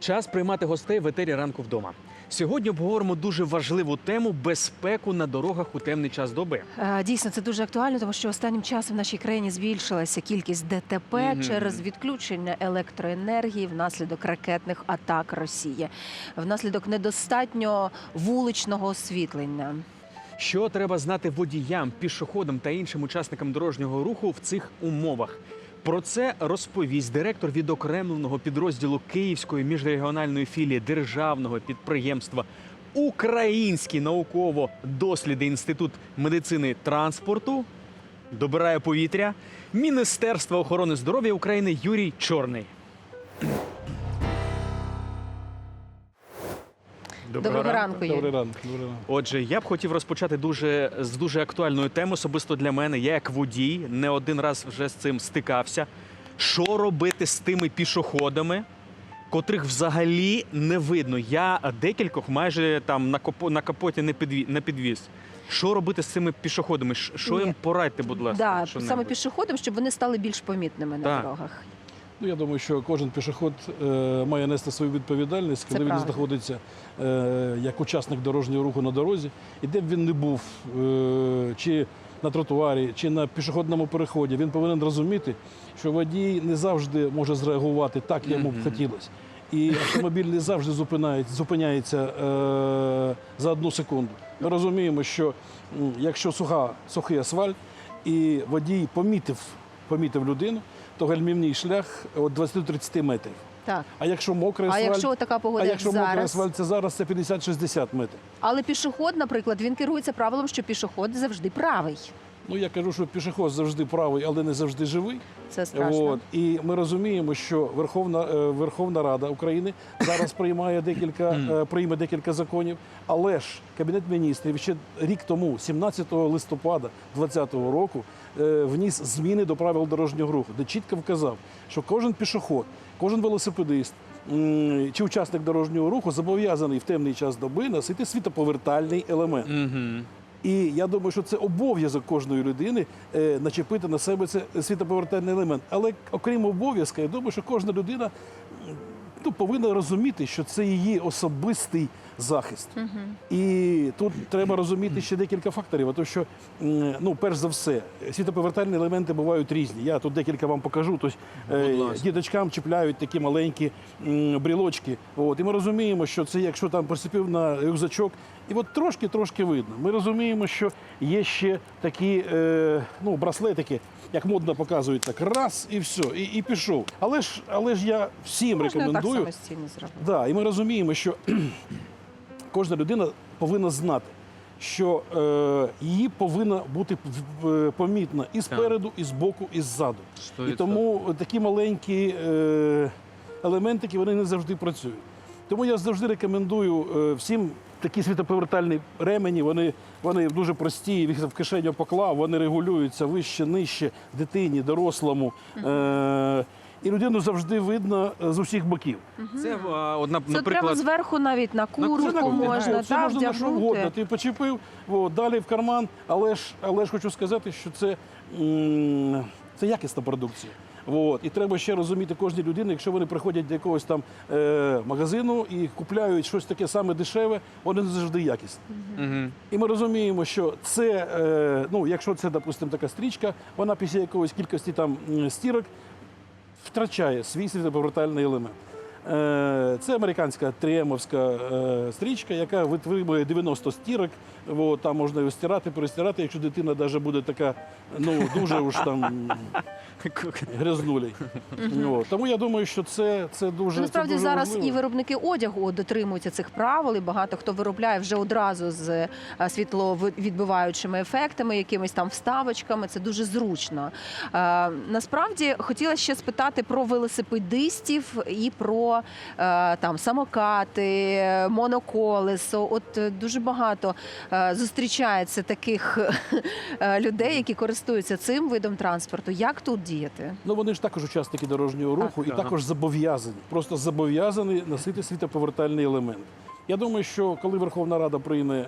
Час приймати гостей в етері ранку вдома. Сьогодні обговоримо дуже важливу тему безпеку на дорогах у темний час доби. Е, Дійсно, це дуже актуально, тому що останнім часом в нашій країні збільшилася кількість ДТП Мгм. через відключення електроенергії внаслідок ракетних атак Росії, внаслідок недостатньо вуличного освітлення. Що треба знати водіям, пішоходам та іншим учасникам дорожнього руху в цих умовах? Про це розповість директор відокремленого підрозділу Київської міжрегіональної філії державного підприємства Український науково-дослідний інститут медицини транспорту. Добирає повітря Міністерства охорони здоров'я України Юрій Чорний. Доброго ранку, Юрій. Добрий ранок. Добрий ранок. Отже, я б хотів розпочати дуже з дуже актуальної теми особисто для мене. Я як водій не один раз вже з цим стикався. Що робити з тими пішоходами, котрих взагалі не видно? Я декількох майже там на капо на капоті не підві не підвіз. Що робити з цими пішоходами? Що Ні. їм порадьте, будь ласка? Да, саме пішоходам, щоб вони стали більш помітними на дорогах. Ну, я думаю, що кожен пішоход е, має нести свою відповідальність, коли він правда. знаходиться е, як учасник дорожнього руху на дорозі, і де б він не був, е, чи на тротуарі, чи на пішохідному переході, він повинен розуміти, що водій не завжди може зреагувати так, як йому б хотілося. І автомобіль не завжди зупинається, зупиняється е, за одну секунду. Ми розуміємо, що м, якщо суха, сухий асфальт, і водій помітив, помітив людину, то гальмівний шлях від 20-30 метрів. Так. А якщо мокрий А якщо така погода, а як якщо мокрий зараз, асфальт, це зараз це 50-60 метрів. але пішоход, наприклад, він керується правилом, що пішоход завжди правий. Ну я кажу, що пішоход завжди правий, але не завжди живий. Це страшно. От. І ми розуміємо, що Верховна, е, Верховна Рада України зараз приймає декілька, е, прийме декілька законів. Але ж Кабінет міністрів ще рік тому, 17 листопада 2020 року, вніс зміни до правил дорожнього руху, де чітко вказав, що кожен пішоход, кожен велосипедист. Чи учасник дорожнього руху зобов'язаний в темний час доби носити світоповертальний елемент. Мгм. І я думаю, що це обов'язок кожної людини е, начепити на себе це світоповертальний елемент. Але окрім обов'язка, я думаю, що кожна людина ну, повинна розуміти, що це її особистий захист. І тут треба розуміти ще декілька факторів. А то що, ну, перш за все, світоповертальні елементи бувають різні. Я тут декілька вам покажу. Тобто, е, Будь діточкам чіпляють такі маленькі брілочки. От, і ми розуміємо, що це якщо там прицепив на рюкзачок, і от трошки-трошки видно. Ми розуміємо, що є ще такі е, ну, браслетики, як модно показують, так раз і все, і, і пішов. Але ж, але ж я всім Можна так рекомендую. самостійно зробити. Да, і ми розуміємо, що кожна людина повинна знати, що е, її повинна бути помітна і спереду, і збоку, і ззаду. І тому такі маленькі е, елементики вони не завжди працюють. Тому я завжди рекомендую е, всім такі світоповертальні ремені. Вони, вони дуже прості, їх в кишеню поклав, вони регулюються вище, нижче, дитині, дорослому. Е, і людину завжди видно е, з усіх боків. Це а, от, на- Це треба наприклад, зверху навіть на Це куртку можна, це та, можна на що вдягнути. вгодно. Ти почепив, о, далі в карман, але ж, але ж хочу сказати, що це, м, це якісна продукція. От. І треба ще розуміти кожній людині, якщо вони приходять до якогось там е, магазину і купляють щось таке саме дешеве, вони не завжди якісні. Мгм. І ми розуміємо, що це, е, ну, якщо це, допустимо, така стрічка, вона після якоїсь кількості там м, стірок втрачає свій світоповертальний елемент. Е, Це американська тріємовська е, стрічка, яка витримує 90 стірок. От, там можна його стирати, перестирати, якщо дитина навіть буде така, ну дуже уж там грязнулей. Тому я думаю, що це, це дуже Ну, Насправді це дуже зараз важливо. і виробники одягу дотримуються цих правил, і багато хто виробляє вже одразу з е, світловідбиваючими ефектами, якимись там вставочками. Це дуже зручно. Насправді хотіла ще спитати про велосипедистів і про е, там самокати, моноколесо. От е, дуже багато е, зустрічається таких людей, які користуються цим видом транспорту. Як тут діяти? Ну вони ж також учасники дорожнього руху і Так. також зобов'язані, просто зобов'язані носити світоповертальний елемент. Я думаю, що коли Верховна Рада прийме е,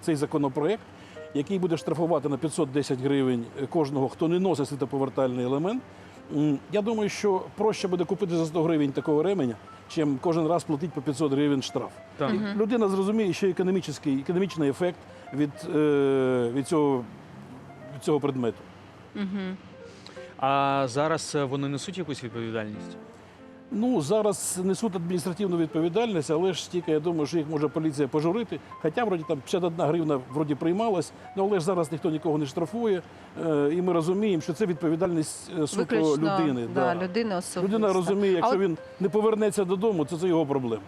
цей законопроект, який буде штрафувати на 510 гривень кожного, хто не носить світоповертальний елемент, Я думаю, що проще буде купити за 100 гривень такого ременя, чим кожен раз платити по 500 гривень штраф. Так. І Людина зрозуміє, що економічний, економічний ефект від, е, від, цього, від цього предмету. А зараз е, вони несуть якусь відповідальність? Ну, зараз несуть адміністративну відповідальність, але ж тільки я думаю, що їх може поліція пожурити. Хоча вроді там 51 гривна вроді приймалась, ну але ж зараз ніхто нікого не штрафує. Е, і ми розуміємо, що це відповідальність е, суто Виключно людини. да, да. людини особисто. Людина розуміє, А якщо от- він не повернеться додому, то це його проблема.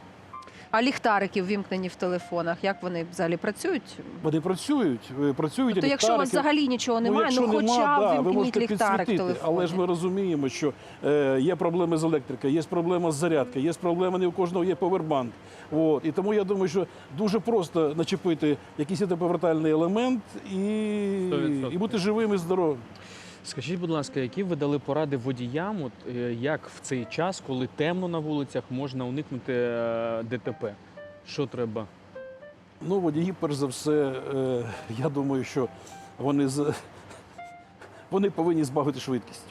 А ліхтарики ввімкнені в телефонах, як вони взагалі працюють? Вони працюють, е, працюють. Тобто, якщо у вас взагалі нічого немає, ну, якщо хоча нема, б да, ви можете ліхтарик в телефоні. Але ж ми розуміємо, що е, є проблеми з електрикою, є проблема з зарядкою, є проблема, не у кожного є повербанк. От. І тому я думаю, що дуже просто начепити якийсь повертальний елемент і, і бути живим і здоровим. Скажіть, будь ласка, які ви дали поради водіям, от, е, як в цей час, коли темно на вулицях, можна уникнути е, ДТП? Що треба? Ну, водії, перш за все, е, я думаю, що вони, вони повинні збавити швидкість.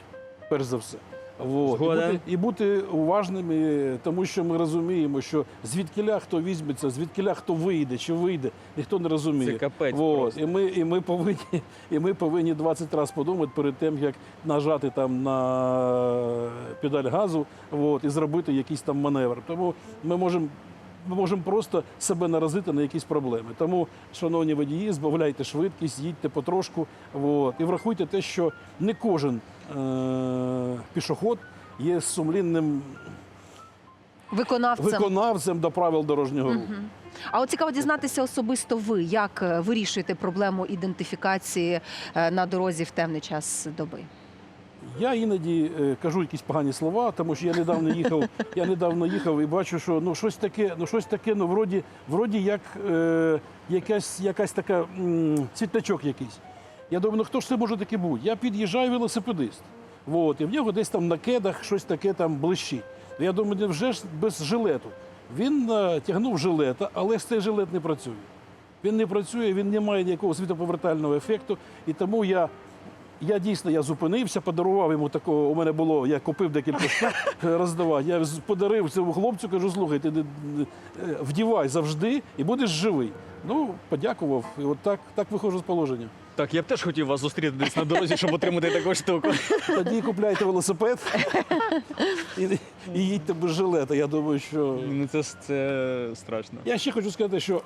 Перш за все. Вот. І, бути, і бути уважними, тому що ми розуміємо, що звідкиля хто візьметься, звідкиля хто вийде, чи вийде, ніхто не розуміє. Це капець Вот. просто. І, ми, і, ми повинні, і ми повинні 20 разів подумати перед тим, як нажати там на педаль газу вот, і зробити якийсь там маневр. Тому ми можемо ми можемо просто себе наразити на якісь проблеми. Тому, шановні водії, збавляйте швидкість, їдьте потрошку. Вот, і врахуйте те, що не кожен пішоход є сумлінним Виконавцем. виконавцем до правил дорожнього руху. А от цікаво дізнатися особисто ви, як е, вирішуєте проблему ідентифікації е, на дорозі в темний час доби? Я іноді е, кажу якісь погані слова, тому що я недавно їхав. Я недавно їхав і бачу, що ну щось таке, ну щось таке, ну вроді, вроді як е, якась, якась така м, світлячок якийсь. Я думаю, ну хто ж це може таке бути? Я під'їжджаю велосипедист. Вот, і в нього десь там на кедах щось таке там блищить. Я думаю, невже ж без жилету? Він е, тягнув жилета, але ж цей жилет не працює. Він не працює, він не має ніякого світоповертального ефекту. І тому я я дійсно я зупинився, подарував йому такого. У мене було, я купив декілька штук роздавати. Я подарив цьому хлопцю, кажу, слухай, ти е, вдівай завжди і будеш живий. Ну, подякував. І от так, так виходжу з положення. Так, я б теж хотів вас зустріти десь на дорозі, щоб отримати таку штуку. Тоді купляйте велосипед і, і їдьте без жилета. Я думаю, що. Ну це, це страшно. Я ще хочу сказати, що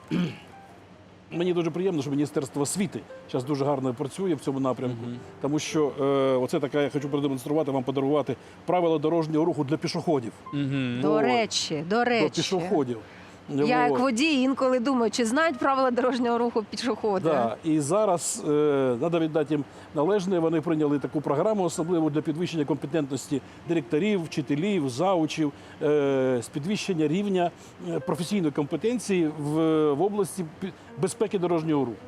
мені дуже приємно, що Міністерство освіти зараз дуже гарно працює в цьому напрямку, тому що е, оце така, я хочу продемонструвати, вам подарувати правила дорожнього руху для пішоходів. Угу. До речі, до речі. пішоходів. Я як водій інколи думаю, чи знають правила дорожнього руху пішоходи? Да. І зараз е, треба віддати їм належне. Вони прийняли таку програму, особливо для підвищення компетентності директорів, вчителів, заучів, е, з підвищення рівня е, професійної компетенції в, в області безпеки дорожнього руху.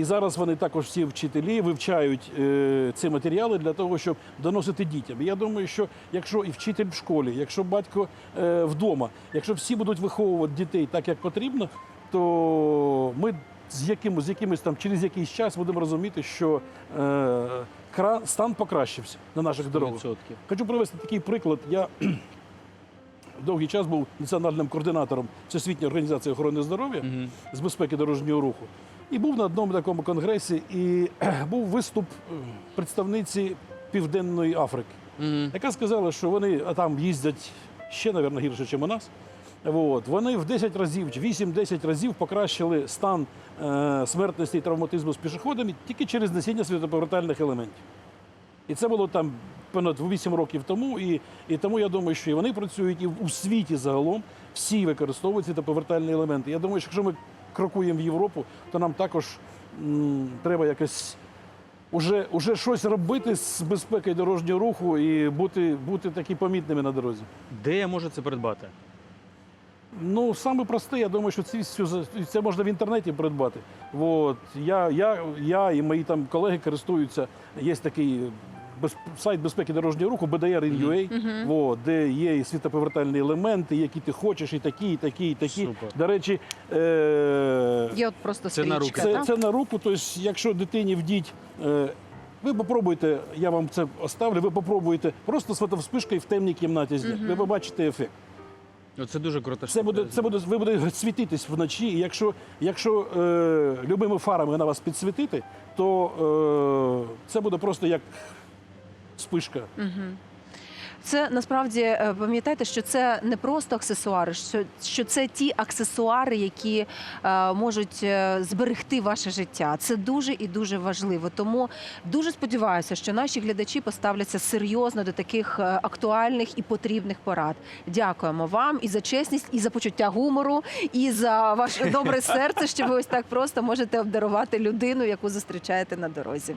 І зараз вони також всі вчителі вивчають е, ці матеріали для того, щоб доносити дітям. І я думаю, що якщо і вчитель в школі, якщо батько е, вдома, якщо всі будуть виховувати дітей так, як потрібно, то ми з якимось, з якимось там через якийсь час будемо розуміти, що е, кра- стан покращився на наших дорогах. 100%. Хочу привести такий приклад. Я довгий час був національним координатором Всесвітньої організації охорони здоров'я Мгм. з безпеки дорожнього руху. І був на одному такому конгресі, і був виступ е, представниці Південної Африки, Мгм. яка сказала, що вони а там їздять ще, мабуть, гірше, ніж у нас. От. Вони в 10 разів, 8-10 разів покращили стан е, смертності і травматизму з пішоходами тільки через несіння світоповертальних елементів. І це було там понад 8 років тому. І, і тому я думаю, що і вони працюють, і у світі загалом всі використовують світоповертальні елементи. Я думаю, що якщо ми крокуємо в Європу, то нам також м, треба якось уже, уже щось робити з безпекою дорожнього руху і бути, бути такі помітними на дорозі. Де я можу це придбати? Ну, саме просте, я думаю, що ці, цю- це можна в інтернеті придбати. От. Я, я, я і мої там колеги користуються. Є такий сайт безпеки дорожнього руху BDR.in.ua, от, де є і світоповертальні елементи, які ти хочеш, і такі, і такі, і такі. Супер. До речі, е, Є от просто Це на стрічка. це, так? це на руку. Тобто, якщо дитині вдіть е, Ви попробуйте, я вам це оставлю, ви попробуйте просто з фотовспишкою в темній кімнаті зняти. Ви побачите ефект. Ну, Це дуже круто. Це буде, це буде, ви будете світитись вночі. І якщо, якщо е, любими фарами на вас підсвітити, то е, це буде просто як спишка. Це насправді е, пам'ятайте, що це не просто аксесуари, що, що це ті аксесуари, які е, можуть е, зберегти ваше життя. Це дуже і дуже важливо. Тому дуже сподіваюся, що наші глядачі поставляться серйозно до таких е, актуальних і потрібних порад. Дякуємо вам і за чесність, і за почуття гумору, і за ваше добре серце, що ви ось так просто можете обдарувати людину, яку зустрічаєте на дорозі.